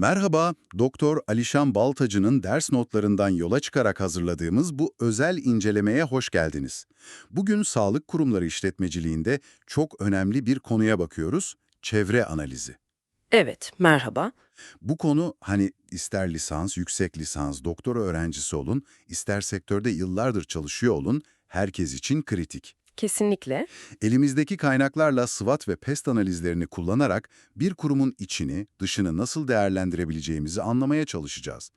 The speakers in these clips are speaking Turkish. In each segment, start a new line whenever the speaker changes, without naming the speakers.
Merhaba, Doktor Alişan Baltacı'nın ders notlarından yola çıkarak hazırladığımız bu özel incelemeye hoş geldiniz. Bugün sağlık kurumları işletmeciliğinde çok önemli bir konuya bakıyoruz, çevre analizi.
Evet, merhaba.
Bu konu hani ister lisans, yüksek lisans, doktora öğrencisi olun, ister sektörde yıllardır çalışıyor olun, herkes için kritik.
Kesinlikle.
Elimizdeki kaynaklarla SWOT ve PEST analizlerini kullanarak bir kurumun içini, dışını nasıl değerlendirebileceğimizi anlamaya çalışacağız.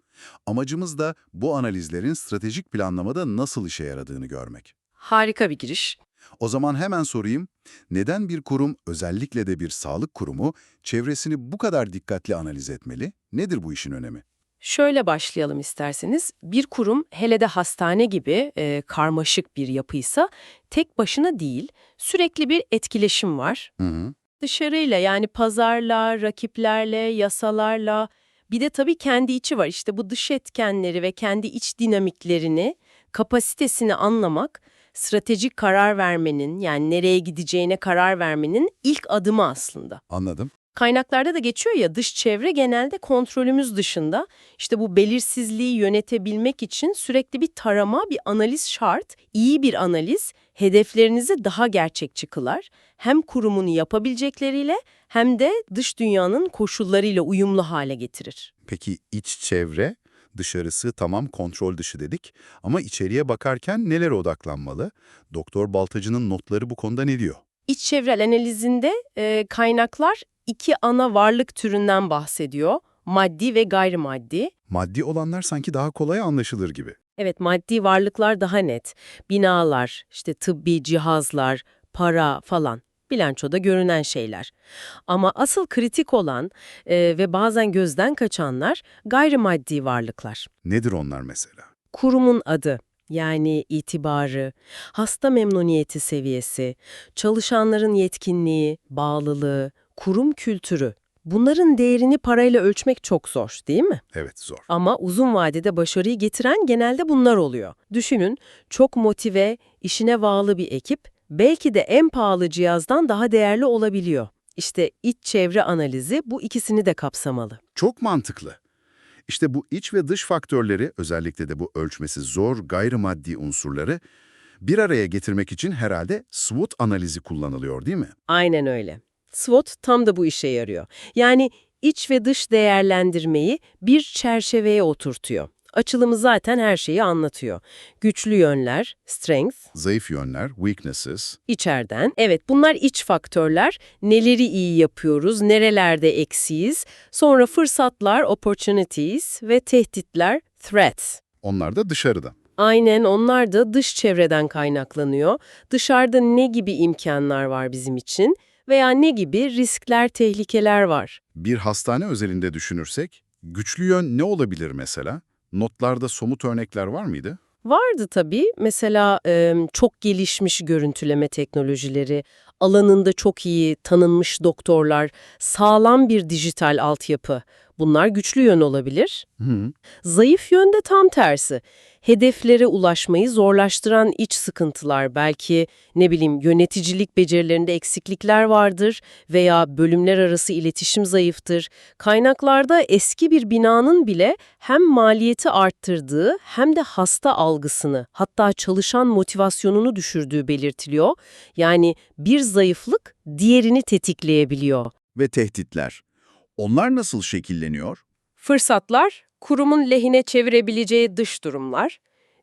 Amacımız da bu analizlerin stratejik planlamada nasıl işe yaradığını görmek.
Harika bir giriş.
O zaman hemen sorayım, neden bir kurum, özellikle de bir sağlık kurumu, çevresini bu kadar dikkatli analiz etmeli? Nedir bu işin önemi?
Şöyle başlayalım isterseniz. Bir kurum hele de hastane gibi e, karmaşık bir yapıysa tek başına değil, sürekli bir etkileşim var.
Hı hı.
Dışarıyla yani pazarla, rakiplerle, yasalarla bir de tabii kendi içi var. İşte bu dış etkenleri ve kendi iç dinamiklerini, kapasitesini anlamak stratejik karar vermenin yani nereye gideceğine karar vermenin ilk adımı aslında.
Anladım.
Kaynaklarda da geçiyor ya dış çevre genelde kontrolümüz dışında. İşte bu belirsizliği yönetebilmek için sürekli bir tarama, bir analiz şart. İyi bir analiz hedeflerinizi daha gerçekçi kılar. Hem kurumun yapabilecekleriyle hem de dış dünyanın koşullarıyla uyumlu hale getirir.
Peki iç çevre, dışarısı tamam kontrol dışı dedik ama içeriye bakarken nelere odaklanmalı? Doktor Baltacı'nın notları bu konuda ne diyor?
İç çevrel analizinde e, kaynaklar iki ana varlık türünden bahsediyor. Maddi ve gayrimaddi.
Maddi olanlar sanki daha kolay anlaşılır gibi.
Evet, maddi varlıklar daha net. Binalar, işte tıbbi cihazlar, para falan. Bilançoda görünen şeyler. Ama asıl kritik olan e, ve bazen gözden kaçanlar gayrimaddi varlıklar.
Nedir onlar mesela?
Kurumun adı, yani itibarı, hasta memnuniyeti seviyesi, çalışanların yetkinliği, bağlılığı, kurum kültürü. Bunların değerini parayla ölçmek çok zor, değil mi?
Evet zor.
Ama uzun vadede başarıyı getiren genelde bunlar oluyor. Düşünün, çok motive, işine bağlı bir ekip belki de en pahalı cihazdan daha değerli olabiliyor. İşte iç çevre analizi bu ikisini de kapsamalı.
Çok mantıklı. İşte bu iç ve dış faktörleri, özellikle de bu ölçmesi zor gayrimaddi unsurları bir araya getirmek için herhalde SWOT analizi kullanılıyor değil mi?
Aynen öyle. SWOT tam da bu işe yarıyor. Yani iç ve dış değerlendirmeyi bir çerçeveye oturtuyor. Açılımı zaten her şeyi anlatıyor. Güçlü yönler, strength,
Zayıf yönler, weaknesses,
içeriden. Evet bunlar iç faktörler. Neleri iyi yapıyoruz, nerelerde eksiyiz. Sonra fırsatlar, opportunities ve tehditler, threats.
onlar da dışarıdan.
Aynen onlar da dış çevreden kaynaklanıyor. Dışarıda ne gibi imkanlar var bizim için veya ne gibi riskler, tehlikeler var.
Bir hastane özelinde düşünürsek, güçlü yön ne olabilir mesela? Notlarda somut örnekler var mıydı?
Vardı tabii. Mesela e, çok gelişmiş görüntüleme teknolojileri, alanında çok iyi tanınmış doktorlar, sağlam bir dijital altyapı. Bunlar güçlü yön olabilir.
Hı.
Zayıf yön de tam tersi. Hedeflere ulaşmayı zorlaştıran iç sıkıntılar, belki ne bileyim yöneticilik becerilerinde eksiklikler vardır veya bölümler arası iletişim zayıftır. Kaynaklarda eski bir binanın bile hem maliyeti arttırdığı hem de hasta algısını, hatta çalışan motivasyonunu düşürdüğü belirtiliyor. Yani bir zayıflık diğerini tetikleyebiliyor.
Ve tehditler. Onlar nasıl şekilleniyor?
Fırsatlar, kurumun lehine çevirebileceği dış durumlar.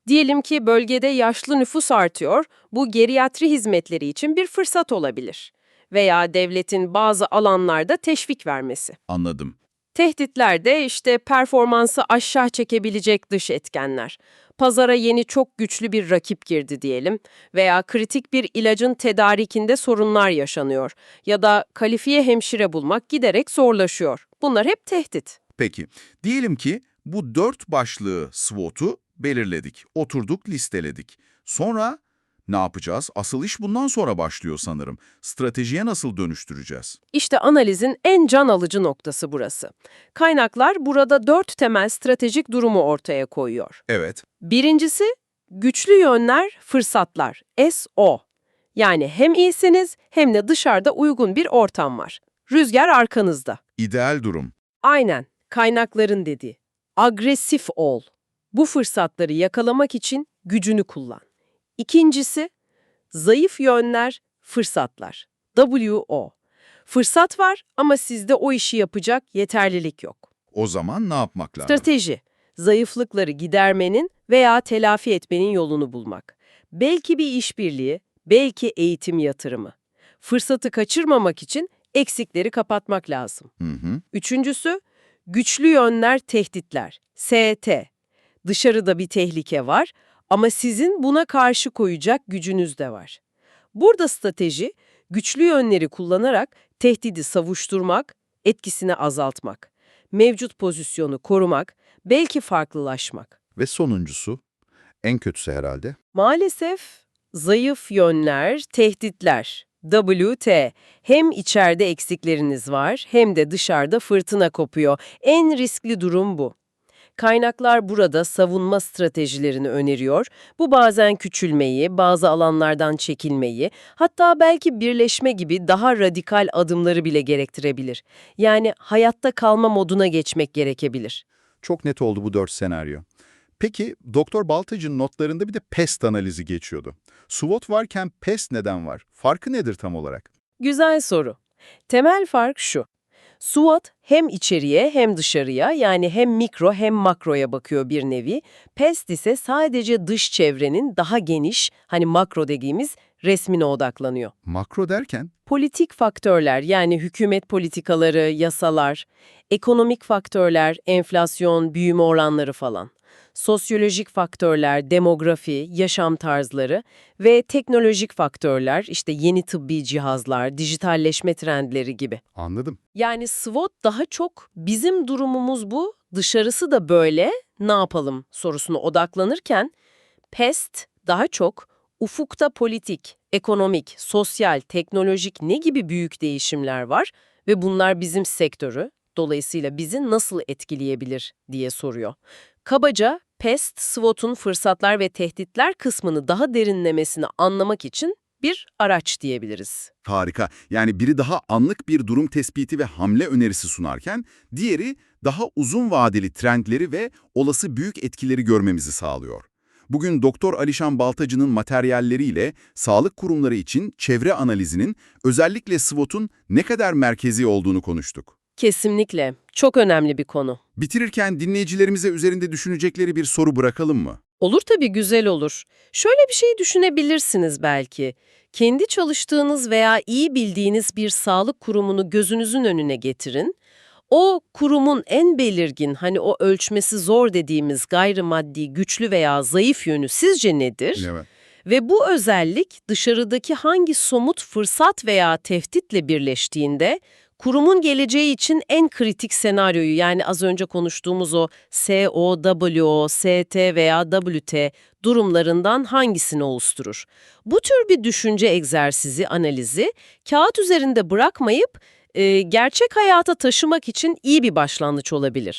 Diyelim ki bölgede yaşlı nüfus artıyor, bu geriatri hizmetleri için bir fırsat olabilir. Veya devletin bazı alanlarda teşvik vermesi.
Anladım.
Tehditler de işte performansı aşağı çekebilecek dış etkenler. Pazara yeni çok güçlü bir rakip girdi diyelim veya kritik bir ilacın tedarikinde sorunlar yaşanıyor ya da kalifiye hemşire bulmak giderek zorlaşıyor. Bunlar hep tehdit.
Peki, diyelim ki bu dört başlığı SWOT'u belirledik, oturduk, listeledik. Sonra ne yapacağız? Asıl iş bundan sonra başlıyor sanırım. Stratejiye nasıl dönüştüreceğiz?
İşte analizin en can alıcı noktası burası. Kaynaklar burada dört temel stratejik durumu ortaya koyuyor.
Evet.
Birincisi, güçlü yönler, fırsatlar. SO. Yani hem iyisiniz hem de dışarıda uygun bir ortam var. Rüzgar arkanızda.
İdeal durum.
Aynen. Kaynakların dediği. Agresif ol. Bu fırsatları yakalamak için gücünü kullan. İkincisi, zayıf yönler, fırsatlar. WO. Fırsat var ama sizde o işi yapacak yeterlilik yok.
O zaman ne yapmak lazım?
Strateji, zayıflıkları gidermenin veya telafi etmenin yolunu bulmak. Belki bir işbirliği, belki eğitim yatırımı. Fırsatı kaçırmamak için eksikleri kapatmak lazım.
Hı hı.
Üçüncüsü, güçlü yönler, tehditler. ST. Dışarıda bir tehlike var ama sizin buna karşı koyacak gücünüz de var. Burada strateji, güçlü yönleri kullanarak tehdidi savuşturmak, etkisini azaltmak, mevcut pozisyonu korumak, belki farklılaşmak.
Ve sonuncusu, en kötüsü herhalde.
Maalesef zayıf yönler, tehditler. WT. Hem içeride eksikleriniz var hem de dışarıda fırtına kopuyor. En riskli durum bu. Kaynaklar burada savunma stratejilerini öneriyor. Bu bazen küçülmeyi, bazı alanlardan çekilmeyi, hatta belki birleşme gibi daha radikal adımları bile gerektirebilir. Yani hayatta kalma moduna geçmek gerekebilir.
Çok net oldu bu dört senaryo. Peki Doktor Baltacı'nın notlarında bir de pest analizi geçiyordu. SWOT varken pest neden var? Farkı nedir tam olarak?
Güzel soru. Temel fark şu. SWOT hem içeriye hem dışarıya yani hem mikro hem makroya bakıyor bir nevi. PEST ise sadece dış çevrenin daha geniş, hani makro dediğimiz resmine odaklanıyor.
Makro derken?
Politik faktörler yani hükümet politikaları, yasalar, ekonomik faktörler, enflasyon, büyüme oranları falan. Sosyolojik faktörler, demografi, yaşam tarzları ve teknolojik faktörler, işte yeni tıbbi cihazlar, dijitalleşme trendleri gibi.
Anladım.
Yani SWOT daha çok bizim durumumuz bu, dışarısı da böyle, ne yapalım sorusuna odaklanırken PEST daha çok ufukta politik, ekonomik, sosyal, teknolojik ne gibi büyük değişimler var ve bunlar bizim sektörü, dolayısıyla bizi nasıl etkileyebilir diye soruyor. Kabaca PEST, SWOT'un fırsatlar ve tehditler kısmını daha derinlemesine anlamak için bir araç diyebiliriz.
Harika. Yani biri daha anlık bir durum tespiti ve hamle önerisi sunarken, diğeri daha uzun vadeli trendleri ve olası büyük etkileri görmemizi sağlıyor. Bugün Doktor Alişan Baltacı'nın materyalleriyle sağlık kurumları için çevre analizinin özellikle SWOT'un ne kadar merkezi olduğunu konuştuk.
Kesinlikle. Çok önemli bir konu.
Bitirirken dinleyicilerimize üzerinde düşünecekleri bir soru bırakalım mı?
Olur tabii güzel olur. Şöyle bir şey düşünebilirsiniz belki. Kendi çalıştığınız veya iyi bildiğiniz bir sağlık kurumunu gözünüzün önüne getirin. O kurumun en belirgin, hani o ölçmesi zor dediğimiz gayrimaddi güçlü veya zayıf yönü sizce nedir?
Evet.
Ve bu özellik dışarıdaki hangi somut fırsat veya tehditle birleştiğinde kurumun geleceği için en kritik senaryoyu yani az önce konuştuğumuz o SOWO, ST veya WT durumlarından hangisini oluşturur? Bu tür bir düşünce egzersizi, analizi kağıt üzerinde bırakmayıp e, gerçek hayata taşımak için iyi bir başlangıç olabilir.